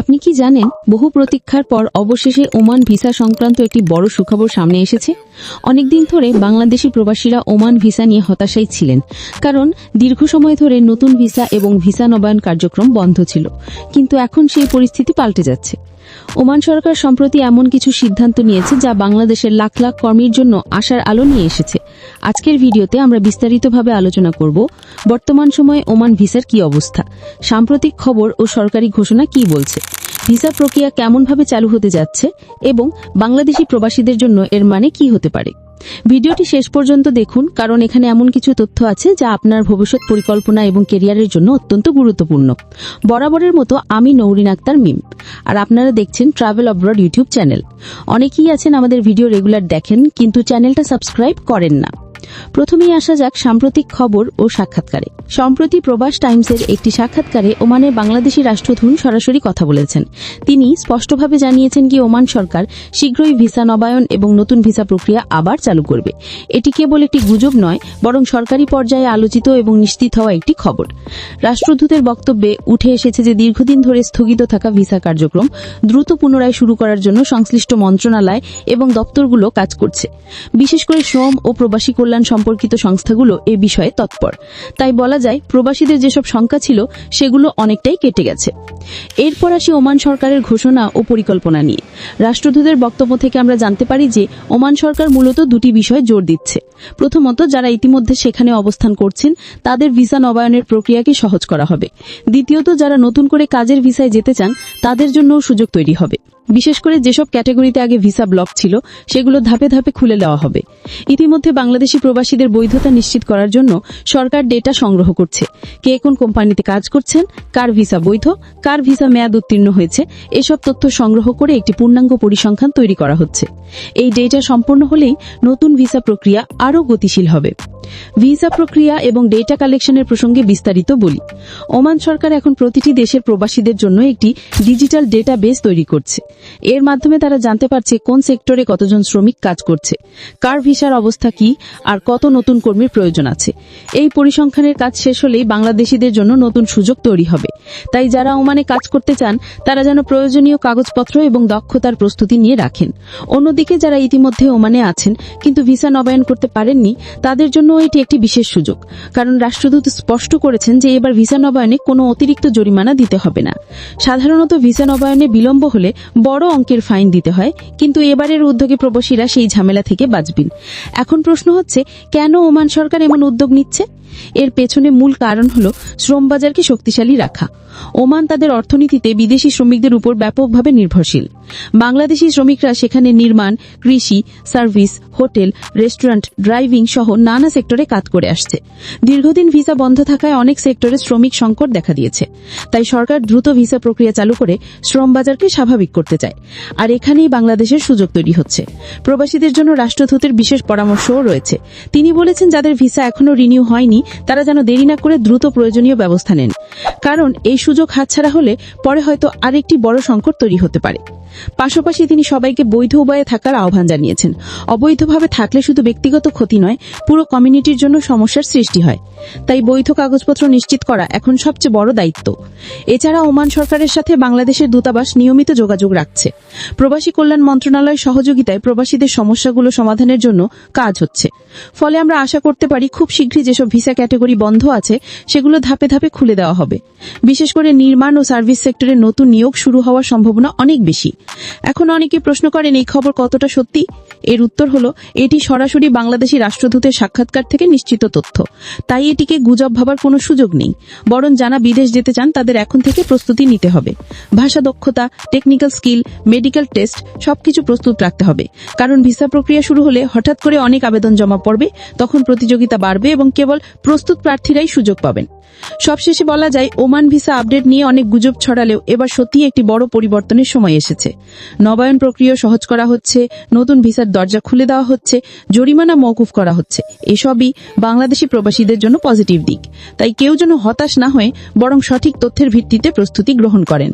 আপনি কি জানেন, বহু প্রতীক্ষার পর অবশেষে ওমান ভিসা সংক্রান্ত একটি বড় সুখবর সামনে এসেছে? অনেকদিন ধরে বাংলাদেশি প্রবাসীরা ওমান ভিসা নিয়ে হতাশাই ছিলেন, কারণ দীর্ঘ সময় ধরে নতুন ভিসা এবং ভিসা নবায়ন কার্যক্রম বন্ধ ছিল। কিন্তু এখন সেই পরিস্থিতি পাল্টে যাচ্ছে। ওমান সরকার সম্প্রতি এমন কিছু সিদ্ধান্ত নিয়েছে যা বাংলাদেশের লাখ লাখ কর্মীর জন্য আশার আলো নিয়ে এসেছে। আজকের ভিডিওতে আমরা বিস্তারিতভাবে আলোচনা করব, বর্তমান সময়ে ওমান ভিসার কি অবস্থা, সাম্প্রতিক খবর ও সরকারি ঘোষণা কি বলছে, ভিসা প্রক্রিয়া কেমনভাবে চালু হতে যাচ্ছে এবং বাংলাদেশি প্রবাসীদের জন্য এর মানে কি হতে পারে। ভিডিওটি শেষ পর্যন্ত দেখুন, কারণ এখানে এমন কিছু তথ্য আছে যা আপনার ভবিষ্যৎ পরিকল্পনা এবং কেরিয়ারের জন্য অত্যন্ত গুরুত্বপূর্ণ। বরাবরের মতো আমি নৌরিন আক্তার মিম, আর আপনারা দেখছেন ট্রাভেল অব্রড ইউটিউব চ্যানেল অনেকেই আছেন আমাদের ভিডিও রেগুলার দেখেন, কিন্তু চ্যানেলটা সাবস্ক্রাইব করেন না। প্রথমেই আসা যাক সাম্প্রতিক খবর ও সাক্ষাৎকারে। সম্প্রতি প্রবাস টাইমসের একটি সাক্ষাৎকারে ওমানের বাংলাদেশি রাষ্ট্রদূত সরাসরি কথা বলেছেন। তিনি স্পষ্টভাবে জানিয়েছেন কি ওমান সরকার শীঘ্রই ভিসা নবায়ন এবং নতুন ভিসা প্রক্রিয়া আবার চালু করবে। এটি কেবল একটি গুজব নয়, বরং সরকারি পর্যায়ে আলোচিত এবং নিশ্চিত হওয়া একটি খবর। রাষ্ট্রদূতের বক্তব্যে উঠে এসেছে যে দীর্ঘদিন ধরে স্থগিত থাকা ভিসা কার্যক্রম দ্রুত পুনরায় শুরু করার জন্য সংশ্লিষ্ট মন্ত্রণালয় এবং দপ্তরগুলো কাজ করছে। বিশেষ করে শ্রম ও প্রবাসী কল্যাণ সম্পর্কিত সংস্থাগুলো এ বিষয়ে তৎপর। তাই বলা যায়, প্রবাসীদের যেসব শঙ্কা ছিল, সেগুলো অনেকটাই কেটে গেছে। এরপর আসি ওমান সরকারের ঘোষণা ও পরিকল্পনা নিয়ে। রাষ্ট্রদূতের বক্তব্য থেকে আমরা জানতে পারি যে, ওমান সরকার মূলত দুটি বিষয়ে জোর দিচ্ছে। প্রথমত, যারা ইতিমধ্যে সেখানে অবস্থান করছেন, তাদের ভিসা নবায়নের প্রক্রিয়াকে সহজ করা হবে। দ্বিতীয়ত, যারা নতুন করে কাজের ভিসায় যেতে চান, তাদের জন্যও সুযোগ তৈরি হবে। বিশেষ করে যেসব ক্যাটাগরিতে আগে ভিসা ব্লক ছিল, সেগুলো ধাপে ধাপে খুলে দেওয়া হবে। ইতিমধ্যে বাংলাদেশি প্রবাসীদের বৈধতা নিশ্চিত করার জন্য সরকার ডেটা সংগ্রহ করছে। কে কোন কোম্পানিতে কাজ করছেন, কার ভিসা বৈধ, কার ভিসা মেয়াদ উত্তীর্ণ হয়েছে, এসব তথ্য সংগ্রহ করে একটি পূর্ণাঙ্গ পরিসংখ্যান তৈরি করা হচ্ছে। এই ডেটা সম্পূর্ণ হলেই নতুন ভিসা প্রক্রিয়া আরও গতিশীল হবে। ভিসা প্রক্রিয়া এবং ডেটা কালেকশনের প্রসঙ্গে বিস্তারিত বলি। ওমান সরকার এখন প্রতিটি দেশের প্রবাসীদের জন্য একটি ডিজিটাল ডেটা বেস তৈরি করছে। এর মাধ্যমে তারা জানতে পারছে কোন সেক্টরে কতজন শ্রমিক কাজ করছে, কার ভিসার অবস্থা কি, আর কত নতুন কর্মীর প্রয়োজন আছে। এই পরিসংখ্যানের কাজ শেষ হলেই বাংলাদেশিদের জন্য নতুন সুযোগ তৈরি হবে। তাই যারা ওমানে কাজ করতে চান, তারা যেন প্রয়োজনীয় কাগজপত্র এবং দক্ষতার প্রস্তুতি নিয়ে রাখেন। অন্যদিকে যারা ইতিমধ্যে ওমানে আছেন, কিন্তু ভিসা নবায়ন করতে পারেননি, তাদের জন্য এটি একটি বিশেষ সুযোগ, কারণ রাষ্ট্রদূত স্পষ্ট করেছেন যে এবার ভিসা নবায়নে কোনো অতিরিক্ত জরিমানা দিতে হবে না। সাধারণত ভিসা নবায়নে বিলম্ব হলে বড় অঙ্কের ফাইন দিতে হয়, কিন্তু এবারের উদ্যোগে প্রবাসীরা সেই ঝামেলা থেকে বাঁচবেন। এখন প্রশ্ন হচ্ছে, কেন ওমান সরকার এমন উদ্যোগ নিচ্ছে? এর পেছনে মূল কারণ হল শ্রম বাজারকে শক্তিশালী রাখা। ওমান তাদের অর্থনীতিতে বিদেশি শ্রমিকদের উপর ব্যাপকভাবে নির্ভরশীল। বাংলাদেশি শ্রমিকরা সেখানে নির্মাণ, কৃষি, সার্ভিস, হোটেল, রেস্টুরেন্ট, ড্রাইভিং সহ নানা সেক্টরে কাজ করে আসছে। দীর্ঘদিন ভিসা বন্ধ থাকায় অনেক সেক্টরে শ্রমিক সংকট দেখা দিয়েছে। তাই সরকার দ্রুত ভিসা প্রক্রিয়া চালু করে শ্রম বাজারকে স্বাভাবিক করতে চায়। আর এখানেই বাংলাদেশের সুযোগ তৈরি হচ্ছে। প্রবাসীদের জন্য রাষ্ট্রদূতের বিশেষ পরামর্শও রয়েছে। তিনি বলেছেন, যাদের ভিসা এখনও রিনিউ হয়নি তারা যেন দেরি না করে দ্রুত প্রয়োজনীয় ব্যবস্থা নেন। কারণ এই সুযোগ হাতছাড়া হলে পরে হয়তো আরেকটি বড় সংকট তৈরি হতে পারে। পাশাপাশি তিনি সবাইকে বৈধ উপায়ে থাকার আহ্বান জানিয়েছেন। অবৈধভাবে থাকলে শুধু ব্যক্তিগত ক্ষতি নয়, পুরো কমিউনিটির জন্য সমস্যার সৃষ্টি হয়। তাই বৈধ কাগজপত্র নিশ্চিত করা এখন সবচেয়ে বড় দায়িত্ব। এছাড়া ওমান সরকারের সাথে বাংলাদেশের দূতাবাস নিয়মিত যোগাযোগ রাখছে। প্রবাসী কল্যাণ মন্ত্রণালয়ের সহযোগিতায় প্রবাসীদের সমস্যাগুলো সমাধানের জন্য কাজ হচ্ছে। ফলে আমরা আশা করতে পারি খুব শীঘ্রই যেসব ভিসা ক্যাটাগরি বন্ধ আছে, সেগুলো ধাপে ধাপে খুলে দেওয়া হবে। বিশেষ করে নির্মাণ ও সার্ভিস সেক্টরে নতুন নিয়োগ শুরু হওয়ার সম্ভাবনা অনেক বেশি। এখন অনেকে প্রশ্ন করেন, এই খবর কতটা সত্যি? এর উত্তর হলো, এটি সরাসরি বাংলাদেশি রাষ্ট্রদূতের সাক্ষাৎকার থেকে নিশ্চিত তথ্য। তাই এটিকে গুজব ভাবার কোনো সুযোগ নেই। বরং যারা বিদেশ যেতে চান, তাদের এখন থেকে প্রস্তুতি নিতে হবে। ভাষা দক্ষতা টেকনিক্যাল স্কিল মেডিকেল টেস্ট সবকিছু প্রস্তুত রাখতে হবে। কারণ ভিসা প্রক্রিয়া শুরু হলে হঠাৎ করে অনেক আবেদন জমা পড়বে, তখন প্রতিযোগিতা বাড়বে এবং কেবল প্রস্তুত প্রার্থীরাই সুযোগ পাবেন। সবশেষে বলা যায়, ওমান ভিসা আপডেট নিয়ে অনেক গুজব ছড়ালেও এবার সত্যি একটি বড় পরিবর্তনের সময় এসেছে। নবায়ন প্রক্রিয়া সহজ করা হচ্ছে, নতুন ভিসার দরজা খুলে দেওয়া হচ্ছে, জরিমানা মৌকুফ করা হচ্ছে। এসবই বাংলাদেশি প্রবাসীদের জন্য পজিটিভ দিক। তাই কেউ যেন হতাশ না হয়ে বরং সঠিক তথ্যের ভিত্তিতে প্রস্তুতি গ্রহণ করেন।